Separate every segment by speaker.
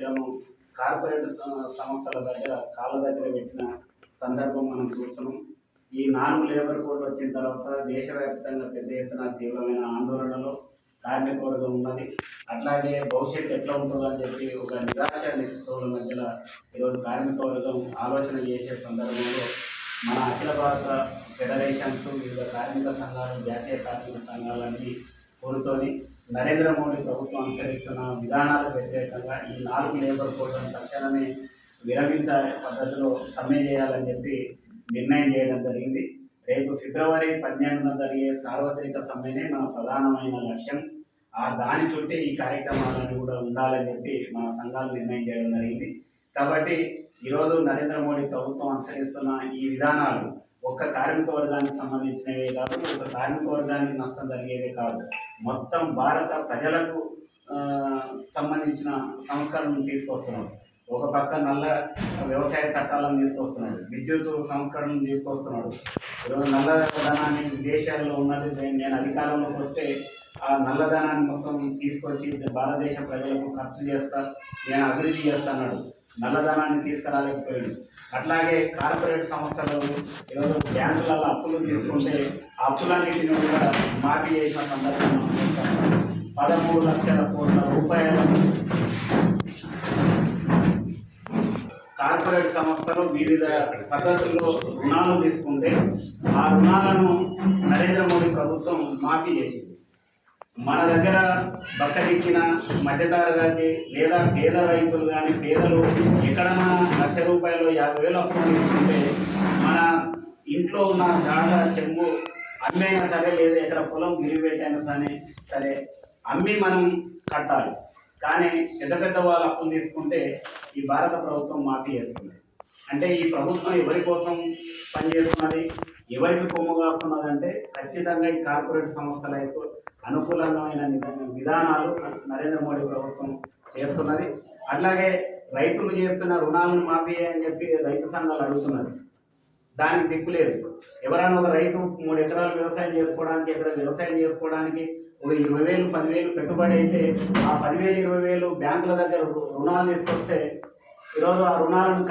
Speaker 1: వీళ్ళను కార్పొరేట్ సంస్థల దగ్గర కాళ్ళ దగ్గర పెట్టిన సందర్భం మనం చూస్తున్నాం. ఈ నాలుగు లేబర్ కోడ్ వచ్చిన తర్వాత దేశవ్యాప్తంగా పెద్ద ఎత్తున తీవ్రమైన ఆందోళనలో కార్మిక వర్గం ఉన్నది. అట్లాగే భవిష్యత్తు ఎట్లా ఉంటుందని అని చెప్పి ఒక నిరాశ నిస్పృహల మధ్యలో ఈరోజు కార్మిక వర్గం ఆలోచన చేసే సందర్భంలో మన అఖిల భారత ఫెడరేషన్స్ వివిధ కార్మిక సంఘాలు జాతీయ కార్మిక సంఘాలన్నీ కూర్చొని నరేంద్ర మోడీ ప్రభుత్వం అనుసరిస్తున్న విధానాలకు వ్యతిరేకంగా ఈ నాలుగు లేబర్ కోడ్లను తక్షణమే విరమించాలనే పద్ధతిలో సమ్మె చేయాలని చెప్పి నిర్ణయం చేయడం జరిగింది. రేపు ఫిబ్రవరి పద్దెనిమిదిన జరిగే సార్వత్రిక సమ్మెనే మన ప్రధానమైన లక్ష్యం. ఆ దాని చుట్టే ఈ కార్యక్రమాలన్నీ కూడా ఉండాలని చెప్పి మన సంఘాలు నిర్ణయం చేయడం జరిగింది. కాబట్టి ఈరోజు నరేంద్ర మోడీ ప్రభుత్వం అనుసరిస్తున్న ఈ విధానాలు ఒక్క కార్మిక వర్గానికి సంబంధించినవే కాదు ఒక కార్మిక వర్గానికి నష్టం జరిగేదే కాదు. మొత్తం భారత ప్రజలకు సంబంధించిన సంస్కరణను తీసుకొస్తున్నాడు ఒక పక్క నల్ల వ్యవసాయ చట్టాలను తీసుకొస్తున్నాడు. విద్యుత్ సంస్కరణను తీసుకొస్తున్నాడు. ఈరోజు నల్లధనాన్ని విదేశాల్లో ఉన్నది నేను- నేను అధికారంలోకి వస్తే ఆ నల్లధనాన్ని మొత్తం తీసుకొచ్చి భారతదేశ ప్రజలకు ఖర్చు చేస్తా నేను అభివృద్ధి చేస్తున్నాడు నల్లధనాన్ని తీసుకురాలేకపోయాడు. అట్లాగే కార్పొరేట్ సంస్థలు ఈరోజు బ్యాంకులలో అప్పులు తీసుకుంటే ఆ అప్పులన్నింటినీ కూడా మాఫీ చేసిన సందర్భం పదమూడు లక్షల కోట్ల రూపాయలు. కార్పొరేట్ సంస్థలు వివిధ పద్ధతుల్లో రుణాలు తీసుకుంటే ఆ రుణాలను నరేంద్ర మోడీ ప్రభుత్వం మాఫీ చేసింది. మన దగ్గర బక్కదిక్కిన మధ్యతరగతి లేదా పేద రైతులు కానీ పేదలు ఎక్కడన్నా లక్ష రూపాయలు యాభై వేలు అప్పు తీసుకుంటే మన ఇంట్లో ఉన్న జాగా చెంబు అమ్మైనా సరే లేదా ఎక్కడ పొలం గిరిపెట్టైనా సరే సరే అమ్మి మనం కట్టాలి. కానీ పెద్ద పెద్ద వాళ్ళు అప్పులు తీసుకుంటే ఈ భారత ప్రభుత్వం మాఫీ చేస్తుంది. అంటే ఈ ప్రభుత్వం ఎవరి కోసం పనిచేస్తున్నది ఎవరికి కొమ్ము కాస్తున్నది అంటే ఖచ్చితంగా ఈ కార్పొరేట్ సంస్థలకు అనుకూలమైన విధానాలు నరేంద్ర మోడీ ప్రభుత్వం చేస్తున్నది. అట్లాగే రైతులు చేస్తున్న రుణాలను మాఫీ అని చెప్పి రైతు సంఘాలు అడుగుతున్నది. దానికి దిక్కు లేదు. ఎవరైనా ఒక రైతు మూడు ఎకరాలు వ్యవసాయం చేసుకోవడానికి ఎకరా వ్యవసాయం చేసుకోవడానికి ఒక ఇరవై వేలు పదివేలు పెట్టుబడి అయితే ఆ పదివేలు ఇరవై వేలు బ్యాంకుల దగ్గర రుణాలు తీసుకొస్తే ఈరోజు ఆ రుణాలను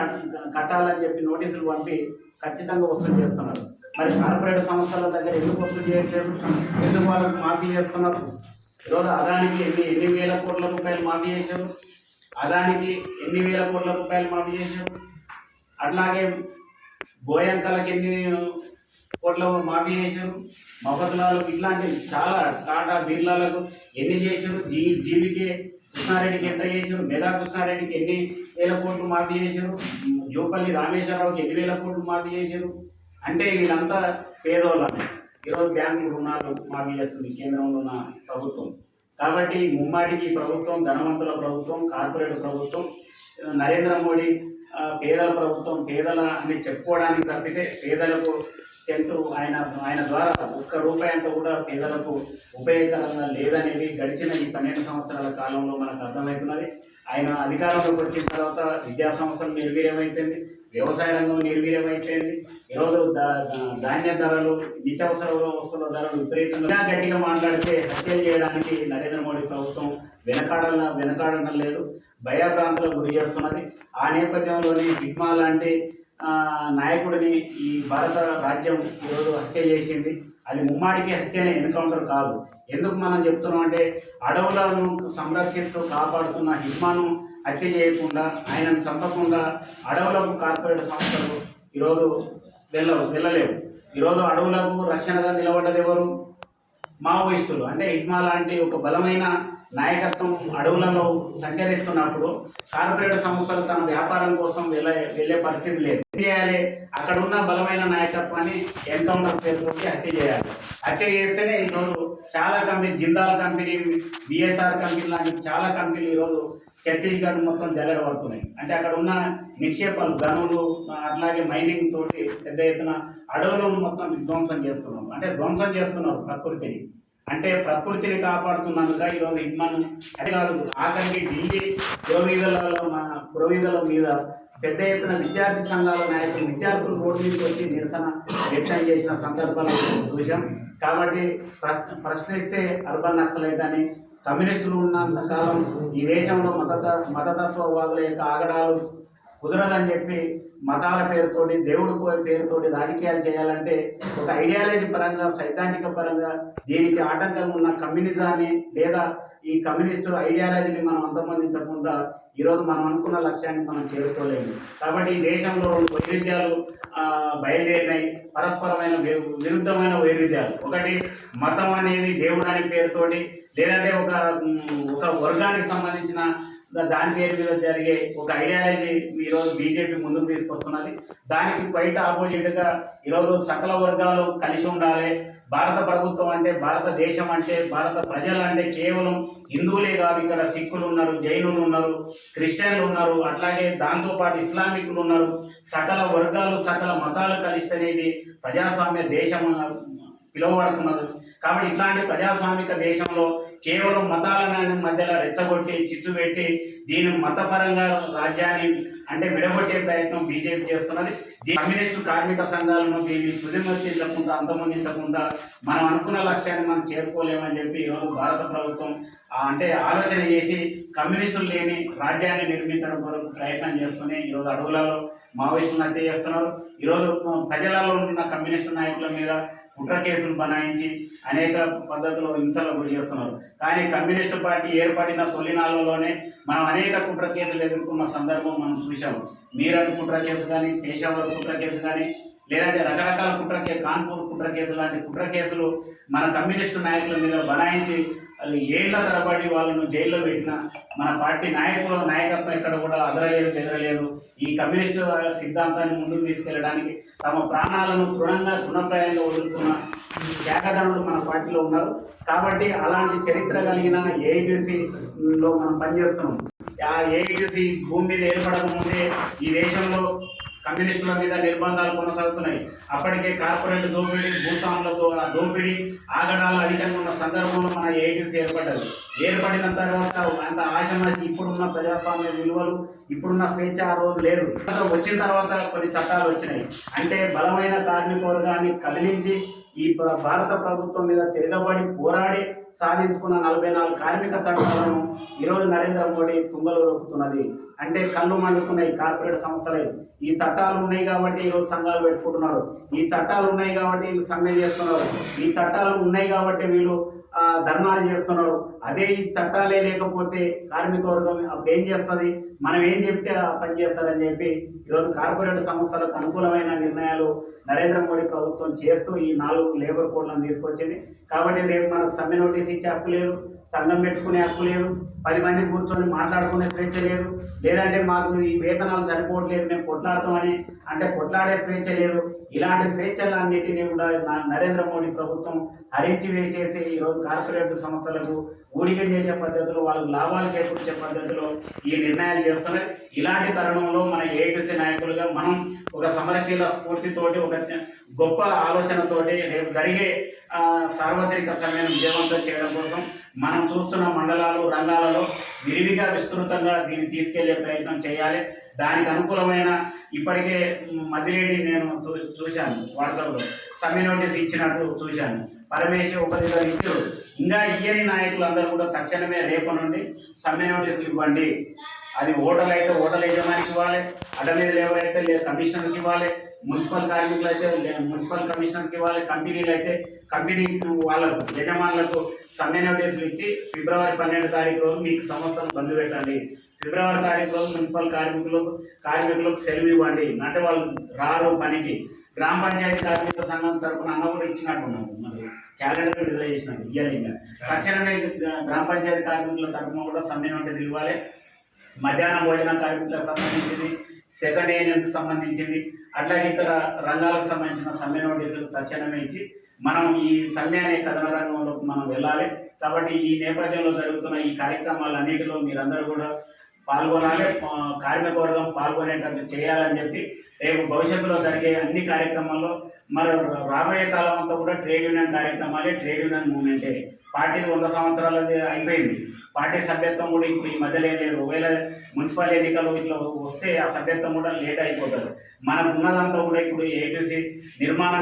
Speaker 1: కట్టాలని చెప్పి నోటీసులు పంపి ఖచ్చితంగా వసూలు చేస్తున్నారు. మరి కార్పొరేట్ సంస్థల దగ్గర ఎందుకు వసూలు చేయట్లేదు? ఎందుకు వాళ్ళకు మాఫీ చేస్తున్నారు? ఈరోజు అదానికి ఎన్ని ఎన్ని వేల కోట్ల రూపాయలు మాఫీ చేశారు? అదానికి ఎన్ని వేల కోట్ల రూపాయలు మాఫీ చేశారు? అట్లాగే గోయంకలకి ఎన్ని కోట్ల మాఫీ చేశారు? మగతులాలకు ఇట్లాంటి చాలా టాటా బిర్లాలకు ఎన్ని చేశారు? జీ జీవికే కృష్ణారెడ్డికి ఎంత చేశారు? మెగా కృష్ణారెడ్డికి ఎన్ని వేల కోట్లు మాఫీ చేశారు? జోపల్లి రామేశ్వరరావుకి ఎన్ని వేల కోట్లు మాఫీ చేశారు? అంటే వీళ్ళంతా పేదోళ్ళని ఈరోజు బ్యాంకు రుణాలు మాఫీ చేస్తుంది కేంద్రంలో ఉన్న ప్రభుత్వం. కాబట్టి ముమ్మాటికి ప్రభుత్వం ధనవంతుల ప్రభుత్వం కార్పొరేట్ ప్రభుత్వం నరేంద్ర మోడీ పేదల ప్రభుత్వం పేదల అని చెప్పుకోవడానికి తప్పితే పేదలకు సెంటు ఆయన ఆయన ద్వారా ఒక్క రూపాయి అంతా కూడా పేదలకు ఉపయోగకరంగా లేదనేది గడిచిన ఈ పన్నెండు సంవత్సరాల కాలంలో మనకు అర్థమవుతున్నది. ఆయన అధికారంలోకి వచ్చిన తర్వాత విద్యా సంస్థలు నిర్వీర్యమైపోయింది. వ్యవసాయ రంగం నిర్వీర్యమైపోయింది ఈరోజు ధాన్య ధరలు నిత్యావసర వస్తువుల ధరలు విపరీతంగా గట్టిగా మాట్లాడితే హత్యలు చేయడానికి నరేంద్ర మోడీ ప్రభుత్వం వెనకాడన వెనకాడడం లేదు. భయాభ్రాంతులకు గురి చేస్తున్నది. ఆ నేపథ్యంలోనే హిట్మా లాంటి నాయకుడిని ఈ భారత రాజ్యం ఈరోజు హత్య చేసింది. అది ముమ్మాడికి హత్యనే ఎన్కౌంటర్ కాదు. ఎందుకు మనం చెప్తున్నాం అంటే అడవులను సంరక్షిస్తూ కాపాడుతున్న హిట్మాను హత్య చేయకుండా ఆయనను చంపకుండా అడవులకు కార్పొరేట్ సంస్థలు ఈరోజు వెళ్ళవు వెళ్ళలేవు. ఈరోజు అడవులకు రక్షణగా నిలబడ్డది ఎవరు మావోయిస్టులు. అంటే ఇట్మా లాంటి ఒక బలమైన నాయకత్వం అడవులలో సంచరిస్తున్నప్పుడు కార్పొరేట్ సంస్థలు తన వ్యాపారం కోసం వెళ్ళే వెళ్ళే పరిస్థితి లేదు. ఏం చేయాలి? అక్కడ ఉన్న బలమైన నాయకత్వాన్ని ఎన్కౌంటర్ పేరుతోటి హత్య చేయాలి. హత్య చేస్తేనే ఈరోజు చాలా company Jindal company BSR company లాంటి చాలా కంపెనీలు ఈరోజు ఛత్తీస్గఢ్ మొత్తం జరగబడుతున్నాయి అంటే అక్కడ ఉన్న నిక్షేపాలు గనులు అట్లాగే మైనింగ్ తోటి పెద్ద ఎత్తున అడవులను మొత్తం విధ్వంసం చేస్తున్నాం అంటే ధ్వంసం చేస్తున్నారు ప్రకృతిని. అంటే ప్రకృతిని కాపాడుతున్నందుక ఈరోజు మనం అది కాదు ఆఖరికి ఢిల్లీ పురోవీధులలో మన పురోవీధుల మీద పెద్ద ఎత్తున విద్యార్థి సంఘాల నాయకులు విద్యార్థులు రోడ్డు మీదకి వచ్చి నిరసన వ్యక్తం చేసిన సందర్భాలు మనం చూసాం కాబట్టి ప్రశ్నిస్తే అర్బన్ నక్సలైట్ అని కమ్యూనిస్టులు ఉన్నంత కాలం ఈ దేశంలో మత మతతత్వవాదుల యొక్క ఆగడాలు కుదరదని చెప్పి మతాల పేరుతోటి దేవుడు పేరుతోటి రాజకీయాలు చేయాలంటే ఒక ఐడియాలజీ పరంగా సైద్ధాంతిక పరంగా దీనికి ఆటంకం ఉన్న కమ్యూనిజాన్ని లేదా ఈ కమ్యూనిస్టు ఐడియాలజీని మనం అంతమొందించకుండా ఈరోజు మనం అనుకున్న లక్ష్యాన్ని మనం చేరుకోలేము. కాబట్టి ఈ దేశంలో వైరుధ్యాలు బయలుదేరినాయి. పరస్పరమైన విరుద్ధమైన వైరుధ్యాలు. ఒకటి మతం అనేది దేవుడు అనే పేరుతోటి లేదంటే ఒక ఒక వర్గానికి సంబంధించిన దాని పేరు మీద జరిగే ఒక ఐడియాలజీ ఈరోజు బీజేపీ ముందుకు తీసుకొస్తున్నది. దానికి బయట ఆపోజిట్గా ఈరోజు సకల వర్గాలు కలిసి ఉండాలి. భారత ప్రభుత్వం అంటే భారతదేశం అంటే భారత ప్రజలు అంటే కేవలం హిందువులే కాదు ఇక్కడ సిక్కులు ఉన్నారు జైనులు ఉన్నారు క్రిస్టియన్లు ఉన్నారు అట్లాగే దాంతోపాటు ఇస్లామికులు ఉన్నారు. సకల వర్గాలు సకల మతాలు కలిస్తేనేది ప్రజాస్వామ్య దేశం పిలువబడుతున్నారు కాబట్టి ఇట్లాంటి ప్రజాస్వామిక దేశంలో కేవలం మతాలను మధ్యలో రెచ్చగొట్టి చిచ్చు పెట్టి దీని మతపరంగా రాజ్యాన్ని అంటే విడగొట్టే ప్రయత్నం బీజేపీ చేస్తున్నది. దీ- కమ్యూనిస్టు కార్మిక సంఘాలను దీన్ని తుదిమర్తించకుండా అంతమొందించకుండా మనం అనుకున్న లక్ష్యాన్ని మనం చేరుకోలేమని చెప్పి ఈరోజు భారత ప్రభుత్వం అంటే ఆలోచన చేసి కమ్యూనిస్టులు లేని రాజ్యాన్ని నిర్మించడం కొరకు ప్రయత్నం చేస్తూనే ఈరోజు అడవులలో మావోయిస్టులను హత్య చేస్తున్నారు. ఈరోజు ప్రజలలో ఉన్న కమ్యూనిస్టు నాయకుల మీద కుట్ర కేసులు బనాయించి అనేక పద్ధతిలో హింసలకు గురి చేస్తున్నారు. కానీ కమ్యూనిస్టు పార్టీ ఏర్పడిన తొలినాళ్ళలోనే మనం అనేక కుట్ర కేసులు ఎదుర్కొన్న సందర్భం మనం చూసాము మీరన్ కుట్ర కేసు కానీ పేషావర్ కుట్ర కేసు కానీ లేదంటే రకరకాల కుట్ర కే కాన్పూర్ కుట్ర కేసు లాంటి కుట్ర కేసులు మన కమ్యూనిస్టు నాయకుల మీద బనాయించి అది ఏళ్ళ తరబడి వాళ్ళను జైల్లో పెట్టిన మన పార్టీ నాయకుల నాయకత్వం ఎక్కడ కూడా అదరలేదు బెదరలేదు ఈ కమ్యూనిస్టు సిద్ధాంతాన్ని ముందుకు తీసుకెళ్ళడానికి తమ ప్రాణాలను దృఢంగా తృణప్రాయంగా వదులుకున్న ఈ మన పార్టీలో ఉన్నారు. కాబట్టి అలాంటి చరిత్ర కలిగిన ఏఐటీసీలో మనం పనిచేస్తున్నాం. ఆ ఏఐటీసీ భూమి మీద ఏర్పడక ముందే ఈ దేశంలో కమ్యూనిస్టుల మీద నిర్బంధాలు కొనసాగుతున్నాయి. అప్పటికే కార్పొరేట్ దోపిడీ భూస్వాములతో ఆ దోపిడీ ఆగడాలు అధికంగా ఉన్న సందర్భంలో మన ఏజెన్సీ ఏర్పడ్డది. ఏర్పడిన తర్వాత అంత ఆశమాసి ఇప్పుడున్న ప్రజాస్వామ్య విలువలు ఇప్పుడున్న స్వేచ్ఛ ఆ రోజు లేరు. వచ్చిన తర్వాత కొన్ని చట్టాలు వచ్చినాయి. అంటే బలమైన కార్మిక వర్గాన్ని కదిలించి ఈ భారత ప్రభుత్వం మీద తిరగబడి పోరాడి సాధించుకున్న నలభై నాలుగు కార్మిక చట్టాలను ఈరోజు నరేంద్ర మోడీ తుంగలో రొక్కుతున్నది. అంటే కళ్ళు మండుతున్నాయి కార్పొరేట్ సంస్థలే. ఈ చట్టాలు ఉన్నాయి కాబట్టి ఈరోజు సంఘాలు పెట్టుకుంటున్నారు. ఈ చట్టాలు ఉన్నాయి కాబట్టి వీళ్ళు సమ్మె చేస్తున్నారు. ఈ చట్టాలు ఉన్నాయి కాబట్టి వీళ్ళు ధర్నాలు చేస్తున్నారు అదే ఈ చట్టాలే లేకపోతే కార్మిక వర్గం అప్పుడు ఏం చేస్తుంది? మనం ఏం చెప్తే ఆ పని చేస్తారని చెప్పి ఈరోజు కార్పొరేట్ సంస్థలకు అనుకూలమైన నిర్ణయాలు నరేంద్ర మోడీ ప్రభుత్వం చేస్తూ ఈ నాలుగు లేబర్ కోడ్లను తీసుకొచ్చింది. కాబట్టి రేపు మనకు సమ్మె నోటీస్ ఇచ్చే హక్కు లేదు సంఘం పెట్టుకునే హక్కు లేదు. పది మంది కూర్చొని మాట్లాడుకునే స్వేచ్ఛ లేదు. లేదంటే మాకు ఈ వేతనాలు సరిపోవట్లేదు మేము కొట్లాడతామని. అంటే కొట్లాడే స్వేచ్ఛ లేదు. ఇలాంటి స్వేచ్ఛలన్నిటినీ కూడా నరేంద్ర మోడీ ప్రభుత్వం హరించి వేసేసి ఈరోజు కార్పొరేట్ సంస్థలకు ఊడిగ చేసే పద్ధతిలో వాళ్ళకు లాభాలు చేకూర్చే పద్ధతిలో ఈ నిర్ణయాలు చేస్తున్నాయి ఇలాంటి తరుణంలో మన ఏఐటీసీ నాయకులుగా మనం ఒక సమరశీల స్ఫూర్తితోటి ఒక గొప్ప ఆలోచనతోటి రేపు జరిగే సార్వత్రిక సమ్మెను విజయవంతం చేయడం కోసం మనం చూస్తున్న మండలాలు రంగాలలో విరివిగా విస్తృతంగా దీన్ని తీసుకెళ్ళే ప్రయత్నం చేయాలి. దానికి అనుకూలమైన ఇప్పటికే మధ్యలేడి నేను చూ- చూశాను వాట్సాప్లో. సమ్మె నోటీస్ ఇచ్చినట్టు చూశాను. పరమేశ్వర ఒకరిగా ఇచ్చారు. ఇంకా ఇయ్యని నాయకులు అందరూ కూడా తక్షణమే రేపు నుండి సమ్మె నోటీసులు ఇవ్వండి. అది ఓటర్లు అయితే ఓటర్ల యజమానికి ఇవ్వాలి అడ్డ మీద లేబర్ అయితే లే- ఇవ్వాలి మున్సిపల్ కార్మికులు అయితే మున్సిపల్ కమిషనర్కి వాళ్ళ కంపెనీలు అయితే కంపెనీ వాళ్ళకు యజమానులకు సమ్మె నోటీసులు ఇచ్చి ఫిబ్రవరి పన్నెండు తారీఖు రోజు మీకు సంవత్సరం బంద్ పెట్టండి. ఫిబ్రవరి తారీఖు రోజు మున్సిపల్ కార్మికులకు కార్మికులకు సెలవు ఇవ్వండి. అంటే వాళ్ళు రారు పనికి. గ్రామ పంచాయతీ కార్మిక సంఘం తరఫున అన్న కూడా ఇచ్చినట్టున్నాము మరి క్యాలెండర్ విడుదల చేసినాం ఇయర్లీగా ఇంకా. తక్షణమే గ్రామ పంచాయతీ కార్మికుల తరఫున కూడా సమ్మె నోటీసులు ఇవ్వాలి. మధ్యాహ్న భోజన కార్మికులకు సంబంధించింది సెకండ్ ఏఎన్ఎంకి సంబంధించింది అట్లాగే ఇతర రంగాలకు సంబంధించిన సమ్మె నోటీసులు తక్షణమే ఇచ్చి మనం ఈ సమ్మె అనే కథన రంగంలోకి మనం వెళ్ళాలి. కాబట్టి ఈ నేపథ్యంలో జరుగుతున్న ఈ కార్యక్రమాలన్నిటిలో మీరందరూ కూడా పాల్గొనాలి. ఆ, కార్మిక వర్గం పాల్గొనేటట్టు చేయాలని చెప్పి రేపు భవిష్యత్తులో జరిగే అన్ని కార్యక్రమాల్లో మరి రాబోయే కాలం అంతా కూడా ట్రేడ్ యూనియన్ కార్యక్రమాలే ట్రేడ్ యూనియన్ మూమెంటే పార్టీ వంద సంవత్సరాలది అయిపోయింది. పార్టీ సభ్యత్వం కూడా ఇప్పుడు ఈ మధ్యలో లేదు. ఒకవేళ మున్సిపల్ ఎన్నికలు ఇట్లా వస్తే ఆ సభ్యత్వం కూడా లేట్ అయిపోతారు మనకు ఉన్నదంతా కూడా ఇప్పుడు ఏపీసీ నిర్మాణం